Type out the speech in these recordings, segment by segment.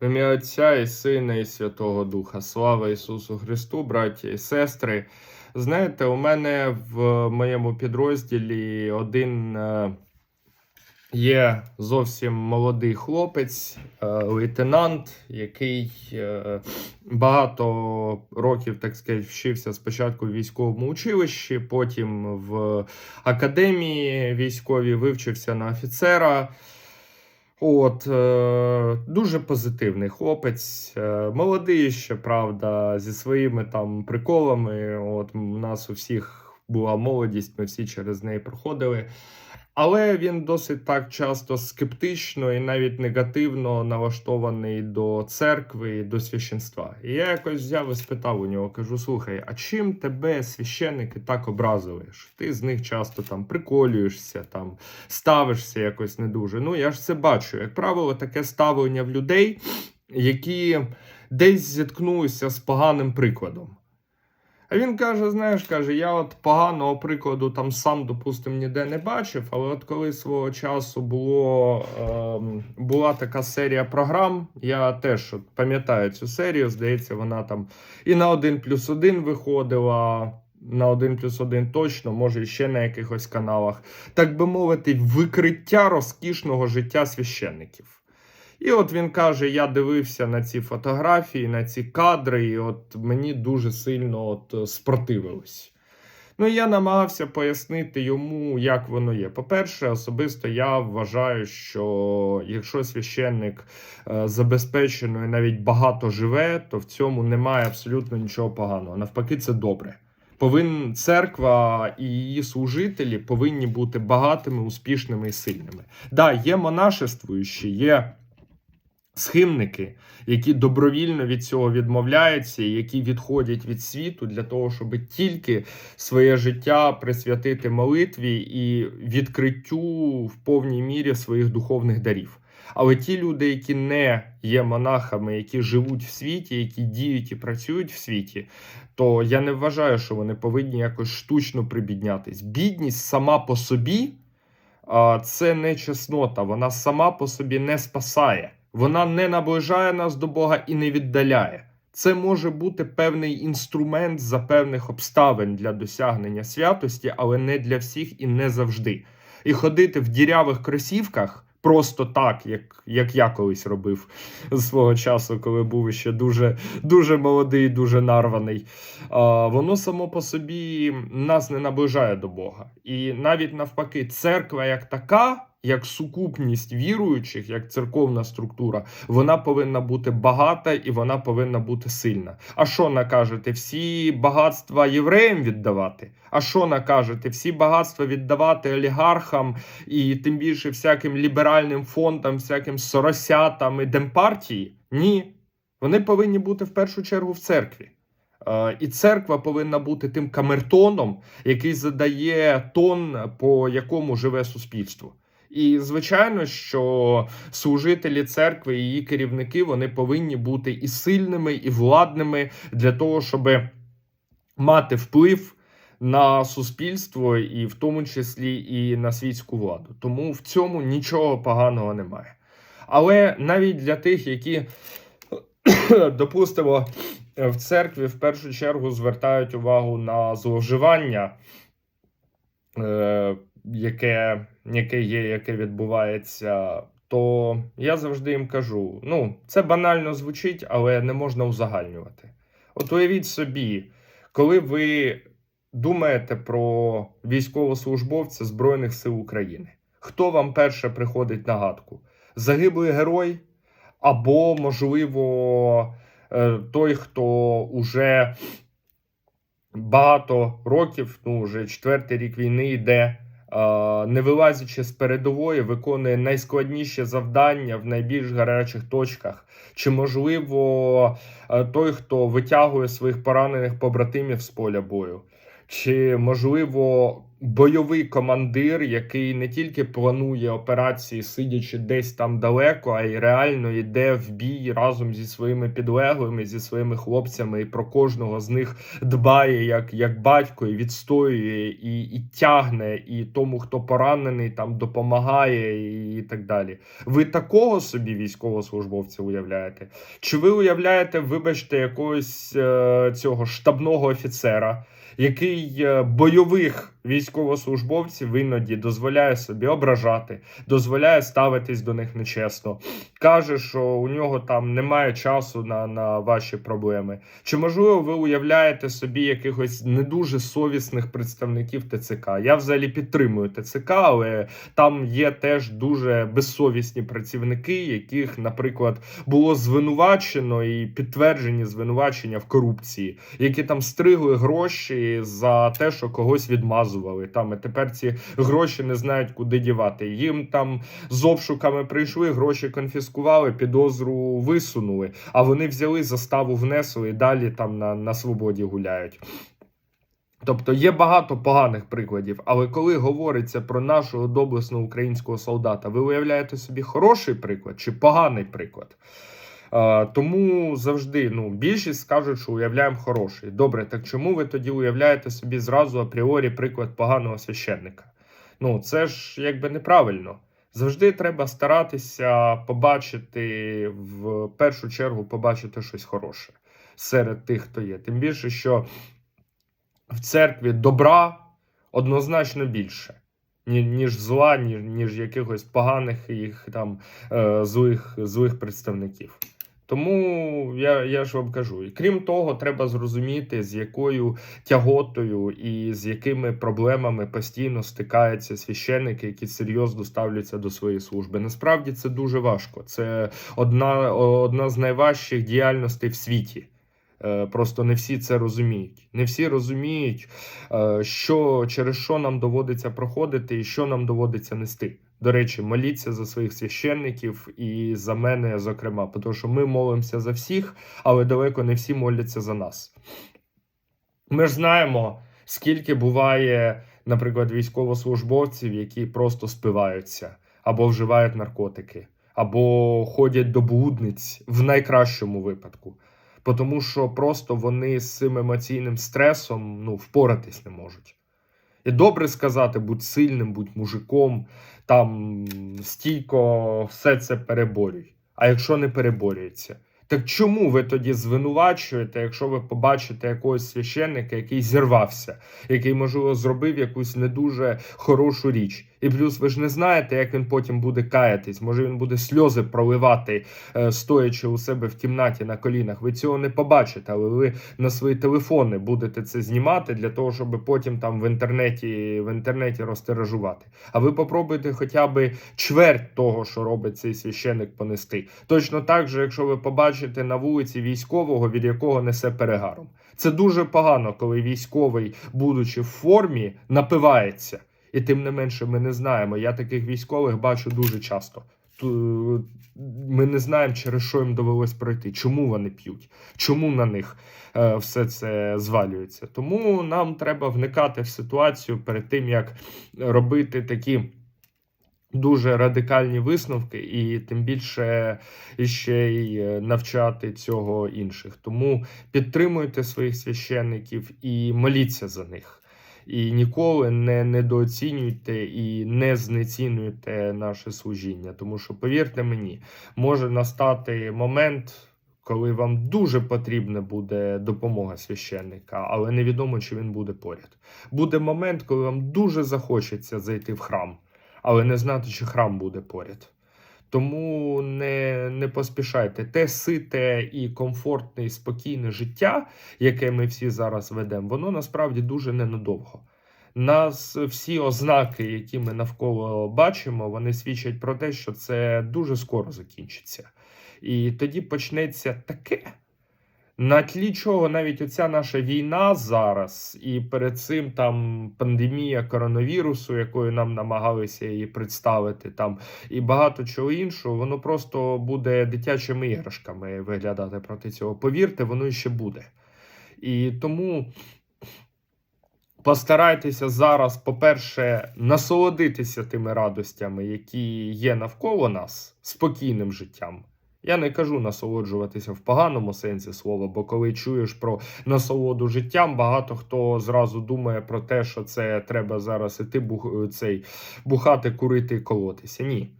В ім'я Отця і Сина, і Святого Духа. Слава Ісусу Христу, браття і сестри. Знаєте, у мене в моєму підрозділі один е, є зовсім молодий хлопець, е, лейтенант, який е, багато років, так сказати, вчився спочатку в військовому училищі, потім в академії військовій вивчився на офіцера. От, е, дуже позитивний хлопець, е, молодий ще, правда, зі своїми там приколами. От, у нас у всіх була молодість, ми всі через неї проходили. Але він досить так часто скептично і навіть негативно налаштований до церкви і до священства. І я якось взяв і спитав у нього: кажу: слухай, а чим тебе священники так образили? Що Ти з них часто там приколюєшся, там ставишся якось не дуже. Ну я ж це бачу. Як правило, таке ставлення в людей, які десь зіткнулися з поганим прикладом. А він каже: знаєш, каже, я от поганого прикладу там сам, допустим, ніде не бачив, але от коли свого часу було, ем, була така серія програм, я теж от пам'ятаю цю серію, здається, вона там і на 1 плюс 1 виходила. На 1 плюс 1 точно, може, ще на якихось каналах, так би мовити, викриття розкішного життя священників. І от він каже: я дивився на ці фотографії, на ці кадри, і от мені дуже сильно от спротивилось. Ну, я намагався пояснити йому, як воно є. По-перше, особисто я вважаю, що якщо священник е, забезпечено і навіть багато живе, то в цьому немає абсолютно нічого поганого. Навпаки, це добре. Повинна церква і її служителі повинні бути багатими, успішними і сильними. Да, є монашествуючі, є схимники, які добровільно від цього відмовляються, які відходять від світу для того, щоб тільки своє життя присвятити молитві і відкриттю в повній мірі своїх духовних дарів. Але ті люди, які не є монахами, які живуть в світі, які діють і працюють в світі, то я не вважаю, що вони повинні якось штучно прибіднятись. Бідність сама по собі це не чеснота, вона сама по собі не спасає. Вона не наближає нас до Бога і не віддаляє. Це може бути певний інструмент за певних обставин для досягнення святості, але не для всіх і не завжди. І ходити в дірявих кросівках просто так, як як я колись робив з свого часу, коли був ще дуже дуже молодий, дуже нарваний. А, Воно само по собі нас не наближає до Бога. І навіть навпаки, церква як така як сукупність віруючих, як церковна структура, вона повинна бути багата і вона повинна бути сильна. А що накажете? Всі багатства євреям віддавати? А що накажете? Всі багатства віддавати олігархам і тим більше всяким ліберальним фондам, всяким соросятам і демпартії? Ні. Вони повинні бути в першу чергу в церкві. І церква повинна бути тим камертоном, який задає тон, по якому живе суспільство. І звичайно, що служителі церкви і її керівники вони повинні бути і сильними, і владними для того, щоб мати вплив на суспільство, і в тому числі і на світську владу. Тому в цьому нічого поганого немає. Але навіть для тих, які допустимо в церкві в першу чергу звертають увагу на зловживання. Е, яке яке є, яке відбувається, то я завжди їм кажу: ну, це банально звучить, але не можна узагальнювати. От уявіть собі, коли ви думаєте про військовослужбовця Збройних сил України, хто вам перше приходить на гадку? Загиблий герой? Або, можливо, е, той, хто уже багато років, ну вже четвертий рік війни йде не вилазячи з передової, виконує найскладніші завдання в найбільш гарячих точках. Чи можливо той, хто витягує своїх поранених побратимів з поля бою? Чи можливо бойовий командир, який не тільки планує операції, сидячи десь там далеко, а й реально йде в бій разом зі своїми підлеглими, зі своїми хлопцями, і про кожного з них дбає як, як батько, і відстоює, і, і тягне, і тому, хто поранений, там допомагає, і, і так далі. Ви такого собі військовослужбовця уявляєте? Чи ви уявляєте, вибачте, якогось е, цього штабного офіцера? який е, бойових військовослужбовців іноді дозволяє собі ображати, дозволяє ставитись до них нечесно, каже, що у нього там немає часу на, на ваші проблеми. Чи можливо ви уявляєте собі якихось не дуже совісних представників ТЦК? Я взагалі підтримую ТЦК, але там є теж дуже безсовісні працівники, яких, наприклад, було звинувачено і підтверджені звинувачення в корупції, які там стригли гроші за те, що когось відмазували. Там і тепер ці гроші не знають, куди дівати. Їм там з обшуками прийшли, гроші конфіскували, підозру висунули. А вони взяли заставу внесли і далі там на, на свободі гуляють. Тобто є багато поганих прикладів, але коли говориться про нашого доблесного українського солдата, ви уявляєте собі хороший приклад чи поганий приклад? Тому завжди ну, більшість скажуть, що уявляємо хороший. Добре, так чому ви тоді уявляєте собі зразу апріорі приклад поганого священника? Ну, це ж якби неправильно. Завжди треба старатися побачити в першу чергу побачити щось хороше серед тих, хто є. Тим більше, що в церкві добра однозначно більше, ніж зла, ніж, ніж якихось поганих їх там е, злих, злих представників. Тому я я ж вам кажу, і крім того, треба зрозуміти, з якою тяготою і з якими проблемами постійно стикаються священники, які серйозно ставляться до своєї служби. Насправді це дуже важко. Це одна, одна з найважчих діяльностей в світі. Е, просто не всі це розуміють. Не всі розуміють, е, що через що нам доводиться проходити і що нам доводиться нести. До речі, моліться за своїх священників і за мене, зокрема, тому що ми молимося за всіх, але далеко не всі моляться за нас. Ми ж знаємо, скільки буває, наприклад, військовослужбовців, які просто спиваються або вживають наркотики, або ходять до блудниць в найкращому випадку. Тому що просто вони з цим емоційним стресом ну, впоратись не можуть. І добре сказати, будь сильним, будь мужиком, там стійко все це переборюй. А якщо не переборюється, так чому ви тоді звинувачуєте, якщо ви побачите якогось священника, який зірвався, який, можливо, зробив якусь не дуже хорошу річ? І плюс ви ж не знаєте, як він потім буде каятись. Може він буде сльози проливати, е, стоячи у себе в кімнаті на колінах. Ви цього не побачите, але ви на свої телефони будете це знімати для того, щоб потім там в інтернеті в інтернеті розтиражувати. А ви попробуйте хоча б чверть того, що робить цей священик, понести. Точно так же, якщо ви побачите на вулиці військового, від якого несе перегаром. Це дуже погано, коли військовий, будучи в формі, напивається. І тим не менше, ми не знаємо. Я таких військових бачу дуже часто. Ми не знаємо, через що їм довелось пройти, чому вони п'ють, чому на них е, все це звалюється. Тому нам треба вникати в ситуацію перед тим, як робити такі. Дуже радикальні висновки, і тим більше ще й е, навчати цього інших. Тому підтримуйте своїх священників і моліться за них. І ніколи не недооцінюйте і не знецінюйте наше служіння. Тому що, повірте мені, може настати момент, коли вам дуже потрібна буде допомога священника, але невідомо, чи він буде поряд. Буде момент, коли вам дуже захочеться зайти в храм, але не знати, чи храм буде поряд. Тому не не поспішайте. Те сите і комфортне, і спокійне життя, яке ми всі зараз ведемо, воно насправді дуже ненадовго. Нас всі ознаки, які ми навколо бачимо, вони свідчать про те, що це дуже скоро закінчиться. І тоді почнеться таке. На тлі чого навіть оця наша війна зараз, і перед цим там пандемія коронавірусу, якою нам намагалися її представити, там і багато чого іншого, воно просто буде дитячими іграшками виглядати проти цього. Повірте, воно ще буде. І тому Постарайтеся зараз, по-перше, насолодитися тими радостями, які є навколо нас, спокійним життям. Я не кажу насолоджуватися в поганому сенсі слова, бо коли чуєш про насолоду життям, багато хто зразу думає про те, що це треба зараз іти бух, цей, бухати, курити колотися. Ні.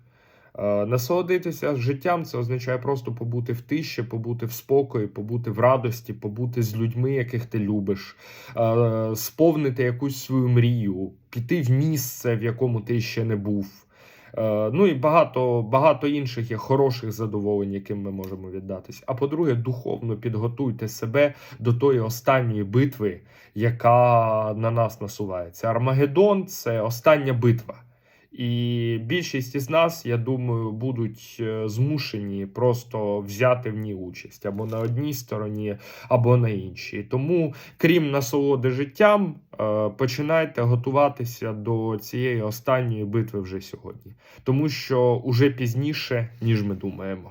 Е, Насолодитися життям це означає просто побути в тиші, побути в спокої, побути в радості, побути з людьми, яких ти любиш, е, сповнити якусь свою мрію, піти в місце, в якому ти ще не був. Е, Ну і багато, багато інших є хороших задоволень, яким ми можемо віддатись. А по-друге, духовно підготуйте себе до тої останньої битви, яка на нас насувається. Армагеддон це остання битва. І більшість із нас, я думаю, будуть е, змушені просто взяти в ній участь або на одній стороні, або на іншій. Тому, крім насолоди життям, е, починайте готуватися до цієї останньої битви вже сьогодні, тому що уже пізніше, ніж ми думаємо.